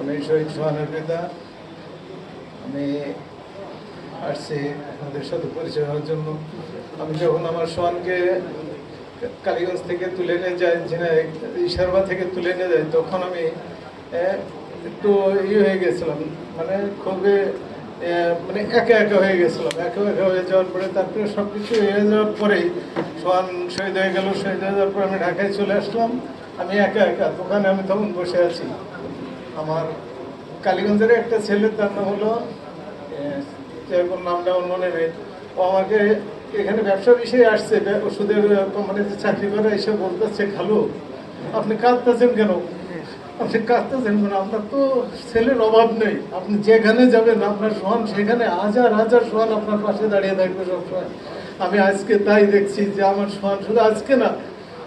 আমি শহীদ সোহানের পিতা। আমি আসছি আপনাদের সাথে পরিচয় হওয়ার জন্য। আমি যখন আমার সোহানকে কালীগঞ্জ থেকে তুলে নিয়ে যাই ইশারবা থেকে তুলে নিয়ে যাই, তখন আমি একটু ইয়ে হয়ে গেছিলাম। মানে খুবই মানে একা একা হয়ে গেছিলাম। একা একা হয়ে যাওয়ার পরে তারপরে সব কিছু হয়ে যাওয়ার পরেই সোহান শহীদ হয়ে গেল। শহীদ হয়ে যাওয়ার পরে আমি ঢাকায় চলে আসলাম। আমি একা একা, দোকানে আমি তখন বসে আছি। আমার কালীগঞ্জের একটা ছেলে, তার নাম হলো যেরকম নামটা আমার মনে নেই। ও আমাকে এখানে ব্যবসা বিষয়ে আসছে ওষুধের কোম্পানিতে চাকরি করে, এসে বলতেছে, খালু, আপনি কাঁদতেছেন কেন? আপনি কাঁদতেছেন কেন? আপনার তো ছেলের অভাব নেই। আপনি যেখানে যাবেন, আপনার সোহান সেখানে, হাজার হাজার সোহান আপনার পাশে দাঁড়িয়ে থাকবে সবসময়। আমি আজকে তাই দেখছি যে আমার সোহান শুধু আজকে না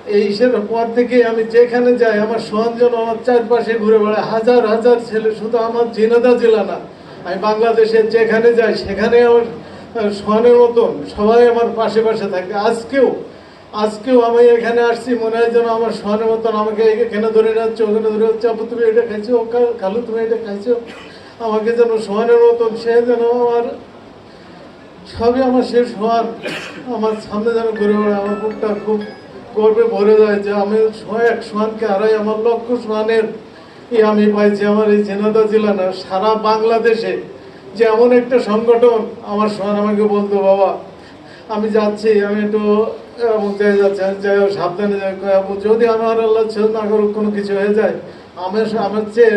এই হিসেবে পর থেকে আমি যেখানে যাই আমার যেন আমার চারপাশে ঘুরে বেড়ায়। হাজার হাজার ছেলে শুধু আমার ঝিনাদা জেলা না আমি বাংলাদেশে যেখানে যাই সেখানে আমার আহ, সোহানের মতন সবাই আমার পাশে পাশে থাকে। আজকেও আজকেও আমি এখানে আসছি মনে হয় যেন আমার সোহানের মতন আমাকে এখানে ধরে যাচ্ছে ওখানে ধরে যাচ্ছে আপু তুমি এটা খাইছো? কা- খালু তুমি এটা খাইছো? আমাকে যেন সোহানের মতন সে যেন আমার সবই আমার শেষ হওয়ার আমার সামনে যেন ঘুরে বেড়ায়। আমার বুকটা খুব গর্বে ভরে যায় যে আমি এক সোহানকে হারাই, আমার লক্ষ সোহানের ই আমি পাইছি, আমার এই ঝিনাদা জেলা না সারা বাংলাদেশে যে এমন একটা সংগঠন, আমার সোহান আমাকে বলতো, বাবা, আমি যাচ্ছি, আমি একটু অমুক জায়গায় যাচ্ছি যাই হোক, সাবধানে যাই যদি আমার আল্লাহ ছেলে না করুক, কোনো কিছু হয়ে যায়, আমার আমার চেয়ে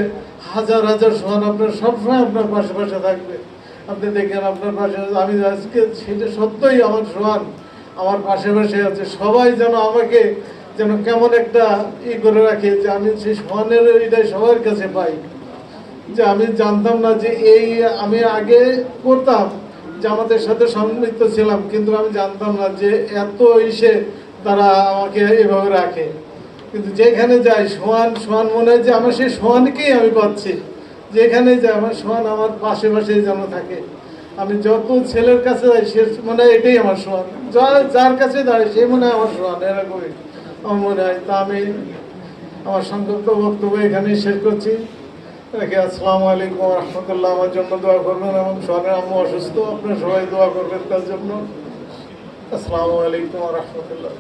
হাজার হাজার সোহান আপনার সবসময় আপনার পাশে পাশে থাকবে। আপনি দেখেন, আপনার পাশে আমি আজকে, সেটা সত্যই আমার সোহান আমার পাশে পাশে আছে। সবাই যেন আমাকে যেন কেমন একটা ই করে রাখে যে আমি সেই সোহানের এটাই সবার কাছে পাই। যে আমি জানতাম না যে এই আমি আগে করতাম, যে আমাদের সাথে সম্মিলিত ছিলাম, কিন্তু আমি জানতাম না যে এত ইসে তারা আমাকে এভাবে রাখে। কিন্তু যেখানে যাই সোহান সোহান মনে হয় যে আমার সেই সোহানকেই আমি পাচ্ছি। যেখানে যাই, আমার সোহান আমার পাশে পাশেই যেন থাকে। আমি যত ছেলের কাছে যাই, সে মনে এটাই আমার সোহান যার কাছে দাঁড়ায়, সে মনে হয় আমার সোহান এরকমই। আমার মনে হয়। তা আমি আমার সংক্ষিপ্ত বক্তব্য এখানেই শেষ করছি। রেখে আসসালামু আলাইকুম রহমতুল্লাহ। আমার জন্য দোয়া করবেন এবং সোহানের আম্মু অসুস্থ, আপনারা সবাই দোয়া করবেন তার জন্য। আসসালামু আলাইকুম রহমতুল্লাহ।